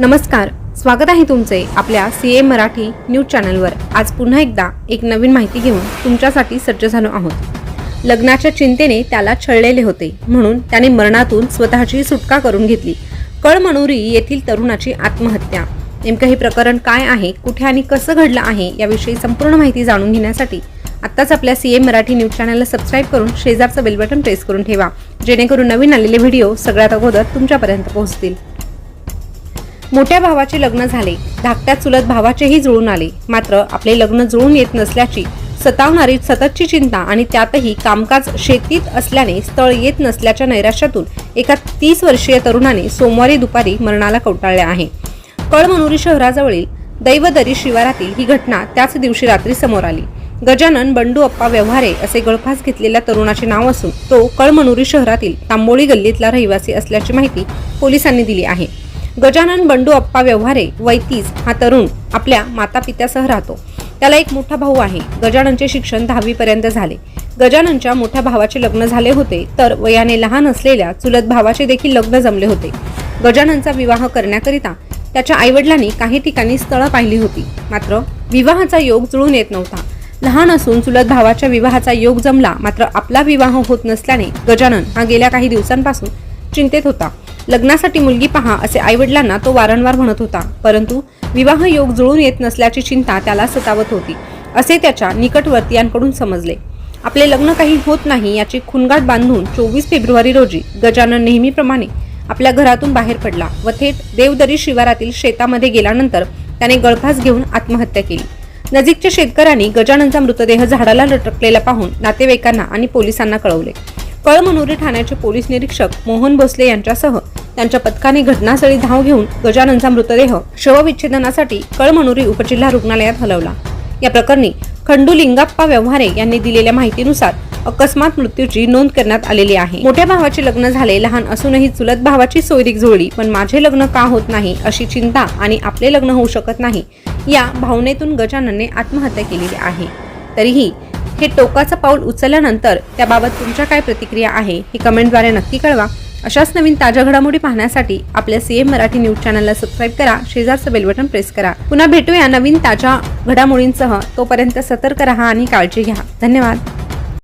नमस्कार स्वागत आहे तुमचे आपल्या सी ए मराठी न्यूज चॅनलवर. आज पुन्हा एकदा एक नवीन माहिती घेऊन तुमच्यासाठी सज्ज झालो आहोत. लग्नाच्या चिंतेने त्याला छळलेले होते म्हणून त्याने मरणातून स्वतःची सुटका करून घेतली. कळमणुरी येथील तरुणाची आत्महत्या. नेमकं हे प्रकरण काय आहे कुठे आणि कसं घडलं आहे याविषयी संपूर्ण माहिती जाणून घेण्यासाठी आत्ताच आपल्या सी ए मराठी न्यूज चॅनलला सबस्क्राईब करून शेजारचं बेल बटन प्रेस करून ठेवा जेणेकरून नवीन आलेले व्हिडिओ सगळ्यात अगोदर तुमच्यापर्यंत पोहोचतील. मोठ्या भावाचे लग्न झाले. धाकट्या चुलत भावाचेही जुळून आले. मात्र आपले लग्न जुळून येत नसल्याची सतावणारी सततची चिंता आणि त्यातही कामकाज शेतीत असल्याने स्थळ येत नसल्याच्या नैराश्यातून एका तीस वर्षीय तरुणाने सोमवारी दुपारी मरणाला कवटाळले आहे. कळमनुरी शहराजवळील दैवदरी शिवारातील ही घटना त्याच दिवशी रात्री समोर आली. गजानन बंडू अप्पा व्यवहारे असे गळफास घेतलेल्या तरुणाचे नाव असून तो कळमनुरी शहरातील तांबोळी गल्लीतला रहिवासी असल्याची माहिती पोलिसांनी दिली आहे. गजानन बंडू अप्पा व्यवहारे वैतीस हा तरुण आपल्या माता पित्यासह राहतो. त्याला एक मोठा भाऊ आहे. गजाननचे शिक्षण दहावीपर्यंत झाले. गजाननच्या मोठ्या भावाचे लग्न झाले होते तर वयाने लहान असलेल्या चुलत भावाचे देखील लग्न जमले होते. गजाननचा विवाह करण्याकरिता त्याच्या आईवडिलांनी काही ठिकाणी स्थळं पाहिली होती. मात्र विवाहाचा योग जुळून येत नव्हता. लहान असून चुलत भावाच्या विवाहाचा योग जमला मात्र आपला विवाह होत नसल्याने गजानन हा गेल्या काही दिवसांपासून चिंतेत होता. लग्नासाठी मुलगी पहा असे आईवडिलांना तो वारंवार म्हणत होता. परंतु विवाह योग जुळून येत नसल्याची चिंता त्याला सतावत होती. असे त्याच्या निकटवर्तीयांकडून समजले. आपले लग्न काही होत नाही याची खुणगाट बांधून चोवीस फेब्रुवारी रोजी गजानन नेहमीप्रमाणे आपल्या घरातून बाहेर पडला व थेट देवदरी शिवारातील शेतामध्ये गेल्यानंतर त्याने गळफास घेऊन आत्महत्या केली. नजीकच्या शेतकऱ्यांनी गजाननचा मृतदेह झाडाला लटकलेला पाहून नातेवाईकांना आणि पोलिसांना कळवले. कळमनुरी ठाण्याचे पोलीस निरीक्षक मोहन भोसले यांच्यासह त्यांच्या पथकाने घटनास्थळी धाव घेऊन गजाननचा मृतदेह शवविच्छेदनासाठी कळमनुरी उपजिल्हा रुग्णालयात हलवला. या प्रकरणी खंडू लिंगाप्पा व्यवहारे यांनी दिलेल्या माहितीनुसार अकस्मात मृत्यूची नोंद करण्यात आलेली आहे. मोठ्या भावाचे लग्न झाले लहान असूनही चुलत भावाची सोयरीक जुळली पण माझे लग्न का होत नाही अशी चिंता आणि आपले लग्न होऊ शकत नाही या भावनेतून गजाननने आत्महत्या केलेली आहे. तरीही हे टोकाचं पाऊल उचलल्यानंतर त्याबाबत तुमच्या काय प्रतिक्रिया आहे हे कमेंटद्वारे नक्की कळवा. अशाच नवीन ताज्या घडामोडी पाहण्यासाठी आपल्या सीएम मराठी न्यूज चॅनलला सबस्क्राईब करा शेजारचं बेल बटन प्रेस करा. पुन्हा भेटूया नवीन ताज्या घडामोडींसह. तोपर्यंत सतर्क रहा आणि काळजी घ्या. धन्यवाद.